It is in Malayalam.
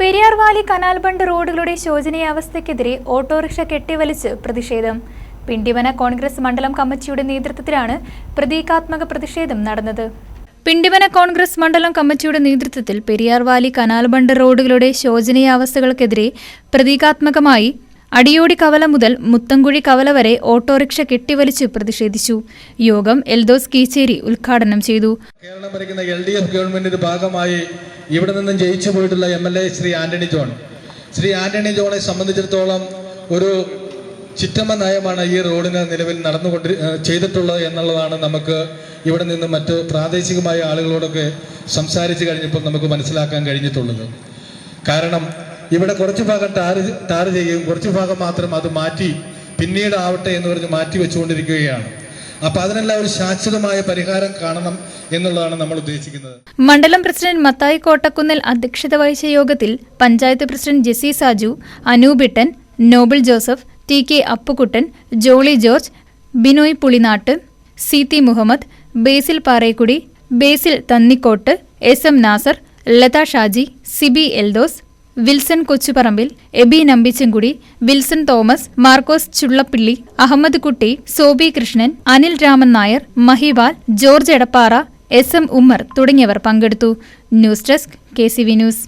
പെരിയാർ വാലി കനാൽ ബണ്ട് റോഡുകളുടെ ശോചനീയാവസ്ഥയ്ക്കെതിരെ ഓട്ടോറിക്ഷ കെട്ടിവലിച്ച് പ്രതിഷേധം. പിണ്ടിവന കോൺഗ്രസ് മണ്ഡലം കമ്മിറ്റിയുടെ നേതൃത്വത്തിലാണ് പ്രതീകാത്മക പ്രതിഷേധം നടന്നത്. പിണ്ടിവന കോൺഗ്രസ് മണ്ഡലം കമ്മിറ്റിയുടെ നേതൃത്വത്തിൽ പെരിയാർ വാലി കനാൽ ബണ്ട് റോഡുകളുടെ ശോചനീയാവസ്ഥകൾക്കെതിരെ പ്രതീകാത്മകമായി അടിയോടി കവല മുതൽ മുത്തൻകുഴി കവല വരെ ഓട്ടോറിക്ഷ കെട്ടിവലിച്ച് പ്രതിഷേധിച്ചു. യോഗം എൽദോസ് കീച്ചേരി ഉദ്ഘാടനം ചെയ്തു. കേരളം ഭരിക്കുന്ന എൽ ഡി എഫ് ഗവൺമെന്റിന്റെ ഭാഗമായി ഇവിടെ നിന്നും ജയിച്ചു പോയിട്ടുള്ള M L A Shri Antony John. Shri Antony ജോണെ സംബന്ധിച്ചിടത്തോളം ഒരു ചിറ്റമ്മ നയമാണ് ഈ റോഡിന് നിലവിൽ നടന്നുകൊണ്ടി ചെയ്തിട്ടുള്ളത് എന്നുള്ളതാണ് നമുക്ക് ഇവിടെ നിന്ന് മറ്റ് പ്രാദേശികമായ ആളുകളോടൊക്കെ സംസാരിച്ച് കഴിഞ്ഞപ്പോൾ നമുക്ക് മനസ്സിലാക്കാൻ കഴിഞ്ഞിട്ടുള്ളത്. കാരണം ഇവിടെ കുറച്ച് ഭാഗം ടാറ് ടാറ് ചെയ്യുകയും കുറച്ച് ഭാഗം മാത്രം അത് മാറ്റി പിന്നീട് ആവട്ടെ എന്ന് പറഞ്ഞ് മാറ്റി വെച്ചുകൊണ്ടിരിക്കുകയാണ്. അപ്പൊ അതിനെല്ലാം ഒരു ശാശ്വതമായ പരിഹാരം കാണണം എന്നുള്ളതാണ് നമ്മൾ ഉദ്ദേശിക്കുന്നത്. മണ്ഡലം പ്രസിഡന്റ് മത്തായി കോട്ടക്കുന്നിൽ അധ്യക്ഷത വഹിച്ച യോഗത്തിൽ panchayat president Jessy Saju Anupittan Noble Joseph T K Appukuttan Jolly George Binoy Pulinattu C തി Muhammad Basil Parekudi Basil Thannikottu S M Nasar Latha Shaji Siby Eldhose Wilson Kochuparambil Aby Nambichankudi Wilson Thomas Markose Chullappilly Ahmed Kutty Soby Krishnan Anil Raman Nair Mahival George Edappara S M Ummer തുടങ്ങിയവർ പങ്കെടുത്തു. News desk K C V news.